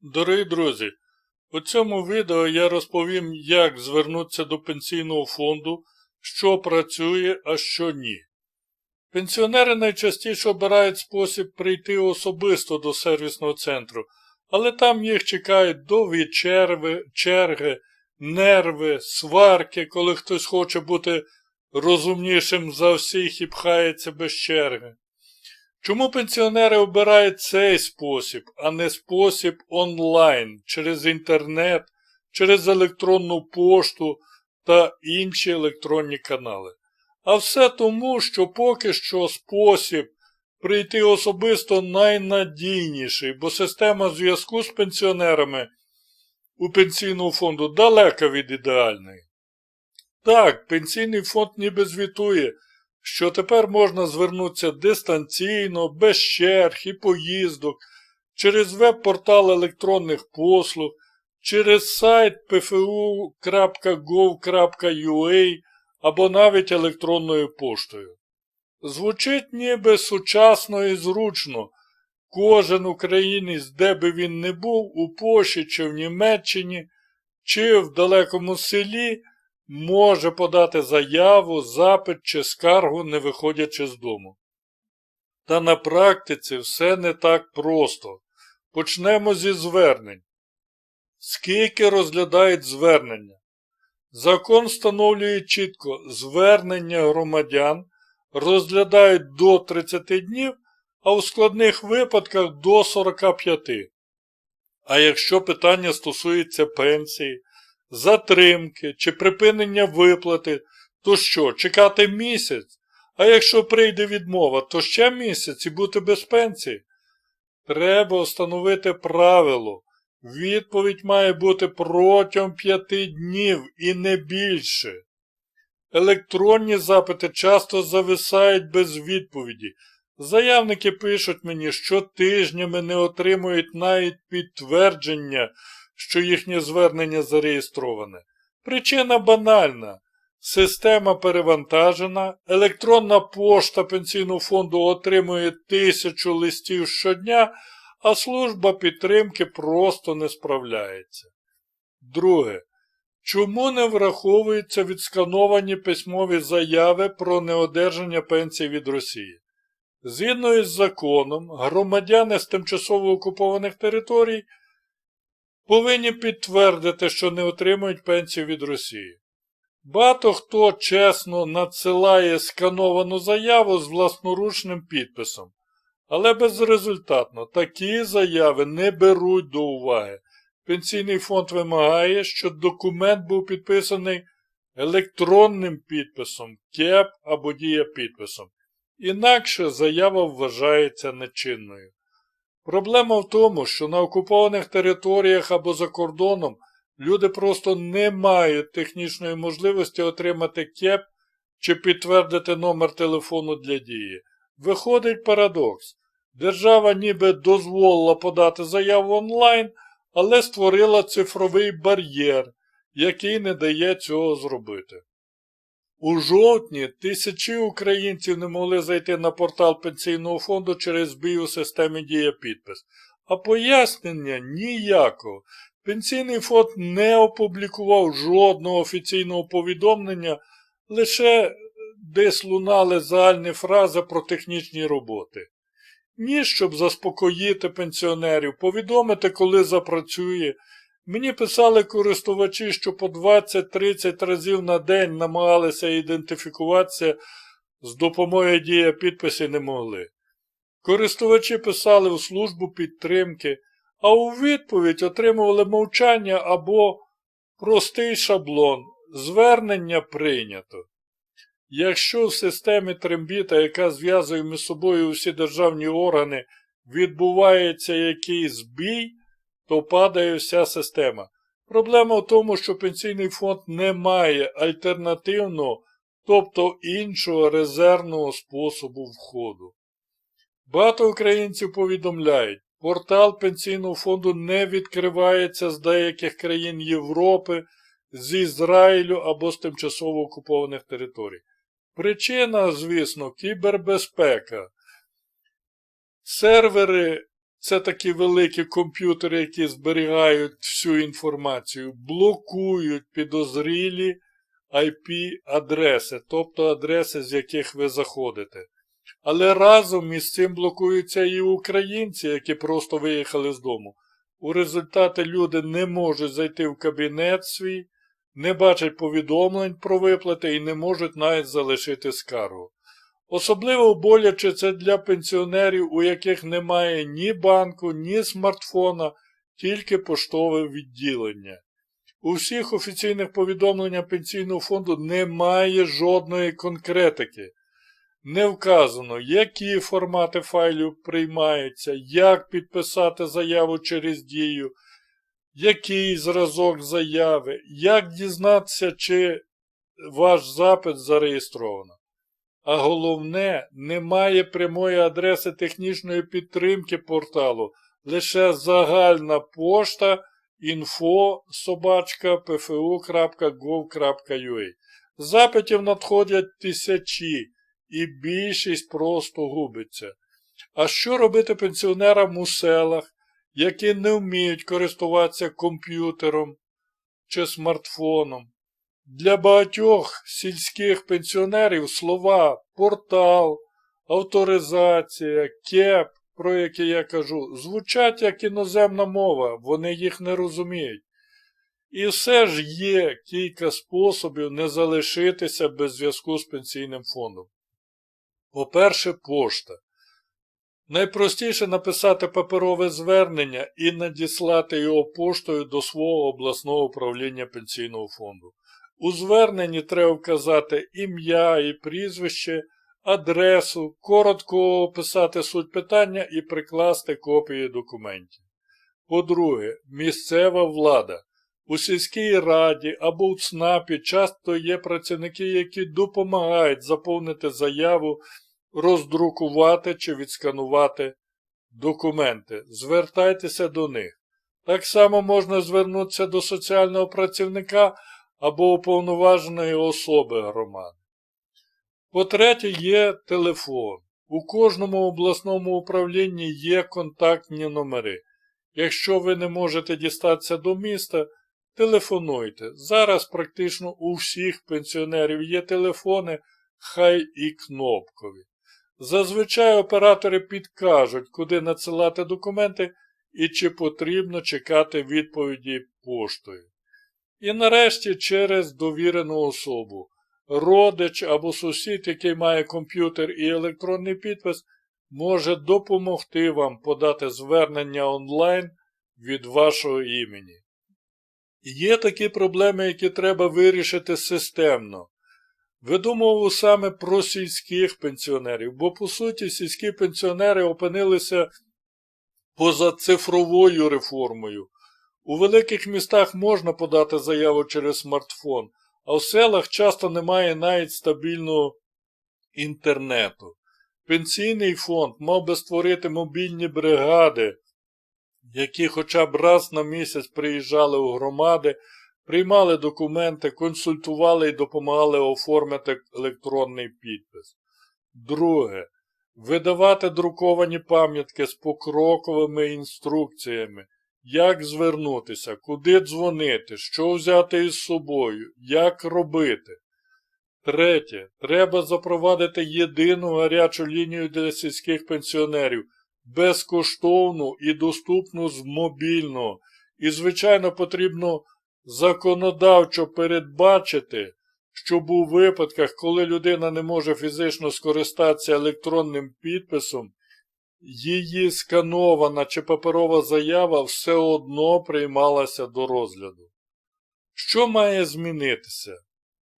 Дорогі друзі, у цьому відео я розповім, як звернутися до пенсійного фонду, що працює, а що ні. Пенсіонери найчастіше обирають спосіб прийти особисто до сервісного центру, але там їх чекають довгі черви, черги, нерви, сварки, коли хтось хоче бути розумнішим за всіх і пхається без черги. Чому пенсіонери обирають цей спосіб, а не спосіб онлайн через інтернет, через електронну пошту та інші електронні канали? А все тому, що поки що спосіб прийти особисто найнадійніший, бо система зв'язку з пенсіонерами у пенсійного фонду далека від ідеальної. Так, пенсійний фонд ніби звітує, що тепер можна звернутися дистанційно, без черг і поїздок, через веб-портал електронних послуг, через сайт pfu.gov.ua або навіть електронною поштою. Звучить ніби сучасно і зручно. Кожен українець, де би він не був, у Польщі чи в Німеччині, чи в далекому селі, може подати заяву, запит чи скаргу, не виходячи з дому. Та на практиці все не так просто. Почнемо зі звернень. Скільки розглядають звернення? Закон встановлює чітко, звернення громадян розглядають до 30 днів, а у складних випадках до 45. А якщо питання стосується пенсії, затримки чи припинення виплати, то що, чекати місяць? А якщо прийде відмова, то ще місяць і бути без пенсії? Треба встановити правило. Відповідь має бути протягом п'яти днів і не більше. Електронні запити часто зависають без відповіді. Заявники пишуть мені, що тижнями не отримують навіть підтвердження, що їхнє звернення зареєстроване. Причина банальна. Система перевантажена, електронна пошта пенсійного фонду отримує тисячу листів щодня, а служба підтримки просто не справляється. Друге. Чому не враховуються відскановані письмові заяви про неодержання пенсії від Росії? Згідно із законом, громадяни з тимчасово окупованих територій повинні підтвердити, що не отримують пенсію від Росії. Багато хто чесно надсилає скановану заяву з власноручним підписом, але безрезультатно такі заяви не беруть до уваги. Пенсійний фонд вимагає, щоб документ був підписаний електронним підписом, КЕП або дієпідписом. Інакше заява вважається нечинною. Проблема в тому, що на окупованих територіях або за кордоном люди просто не мають технічної можливості отримати КЕП чи підтвердити номер телефону для дії. Виходить парадокс. Держава ніби дозволила подати заяву онлайн, але створила цифровий бар'єр, який не дає цього зробити. У жовтні тисячі українців не могли зайти на портал пенсійного фонду через збій у системі Дія підпис. А пояснення ніякого. Пенсійний фонд не опублікував жодного офіційного повідомлення, лише десь лунали загальні фрази про технічні роботи. Ні, щоб заспокоїти пенсіонерів, повідомити, коли запрацює. Мені писали користувачі, що по 20-30 разів на день намагалися ідентифікуватися з допомогою дія підписів не могли. Користувачі писали у службу підтримки, а у відповідь отримували мовчання або простий шаблон. Звернення прийнято. Якщо в системі трембіта, яка зв'язує між собою усі державні органи, відбувається якийсь збій, то падає вся система. Проблема в тому, що пенсійний фонд не має альтернативного, тобто іншого резервного способу входу. Багато українців повідомляють, портал пенсійного фонду не відкривається з деяких країн Європи, з Ізраїлю або з тимчасово окупованих територій. Причина, звісно, кібербезпека. Сервери це такі великі комп'ютери, які зберігають всю інформацію, блокують підозрілі IP-адреси, тобто адреси, з яких ви заходите. Але разом із цим блокуються і українці, які просто виїхали з дому. У результаті люди не можуть зайти в кабінет свій, не бачать повідомлень про виплати і не можуть навіть залишити скаргу. Особливо боляче це для пенсіонерів, у яких немає ні банку, ні смартфона, тільки поштове відділення. У всіх офіційних повідомленнях пенсійного фонду немає жодної конкретики. Не вказано, які формати файлів приймаються, як підписати заяву через дію, який зразок заяви, як дізнатися, чи ваш запит зареєстровано. А головне, немає прямої адреси технічної підтримки порталу, лише загальна пошта info pfu.gov.ua. Запитів надходять тисячі, і більшість просто губиться. А що робити пенсіонерам у селах, які не вміють користуватися комп'ютером чи смартфоном? Для багатьох сільських пенсіонерів слова портал, авторизація, КЕП, про які я кажу, звучать як іноземна мова, вони їх не розуміють. І все ж є кілька способів не залишитися без зв'язку з пенсійним фондом. По-перше, пошта. Найпростіше написати паперове звернення і надіслати його поштою до свого обласного управління пенсійного фонду. У зверненні треба вказати ім'я і прізвище, адресу, коротко описати суть питання і прикласти копії документів. По-друге, місцева влада. У сільській раді або у ЦНАПі часто є працівники, які допомагають заповнити заяву, роздрукувати чи відсканувати документи. Звертайтеся до них. Так само можна звернутися до соціального працівника або уповноваженої особи громади. По-третє, є телефон. У кожному обласному управлінні є контактні номери. Якщо ви не можете дістатися до міста, телефонуйте. Зараз практично у всіх пенсіонерів є телефони, хай і кнопкові. Зазвичай оператори підкажуть, куди надсилати документи і чи потрібно чекати відповіді поштою. І нарешті через довірену особу. Родич або сусід, який має комп'ютер і електронний підпис, може допомогти вам подати звернення онлайн від вашого імені. Є такі проблеми, які треба вирішити системно. Ви саме про сільських пенсіонерів, бо, по суті, сільські пенсіонери опинилися поза цифровою реформою. У великих містах можна подати заяву через смартфон, а в селах часто немає навіть стабільного інтернету. Пенсійний фонд мав би створити мобільні бригади, які хоча б раз на місяць приїжджали у громади, приймали документи, консультували і допомагали оформити електронний підпис. Друге. Видавати друковані пам'ятки з покроковими інструкціями, як звернутися, куди дзвонити, що взяти із собою, як робити. Третє. Треба запровадити єдину гарячу лінію для сільських пенсіонерів, безкоштовну і доступну з мобільного. І, звичайно, потрібно законодавчо передбачити, щоб у випадках, коли людина не може фізично скористатися електронним підписом, її сканована чи паперова заява все одно приймалася до розгляду. Що має змінитися?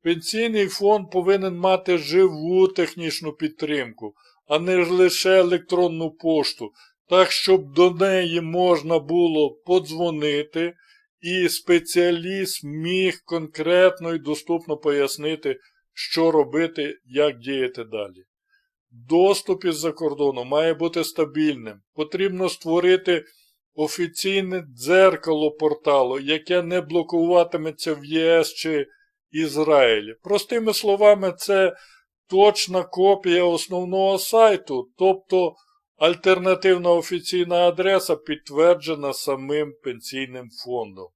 Пенсійний фонд повинен мати живу технічну підтримку, а не лише електронну пошту, так, щоб до неї можна було подзвонити, і спеціаліст міг конкретно і доступно пояснити, що робити, як діяти далі. Доступ із-за кордону має бути стабільним. Потрібно створити офіційне дзеркало порталу, яке не блокуватиметься в ЄС чи Ізраїлі. Простими словами, це точна копія основного сайту, тобто Альтернативна офіційна адреса підтверджена самим пенсійним фондом.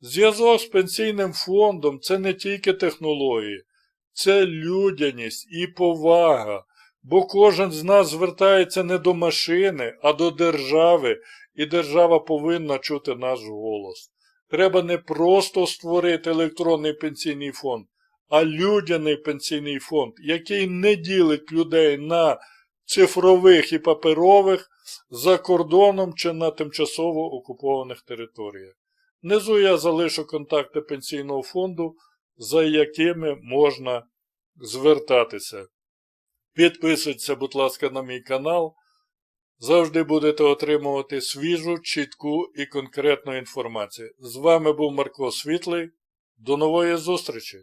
Зв'язок з пенсійним фондом це не тільки технології, це людяність і повага, бо кожен з нас звертається не до машини, а до держави, і держава повинна чути наш голос. Треба не просто створити електронний пенсійний фонд, а людяний пенсійний фонд, який не ділить людей на цифрових і паперових за кордоном чи на тимчасово окупованих територіях. Внизу я залишу контакти пенсійного фонду, за якими можна звертатися. Підписуйтеся, будь ласка, на мій канал. Завжди будете отримувати свіжу, чітку і конкретну інформацію. З вами був Марко Світлий. До нової зустрічі!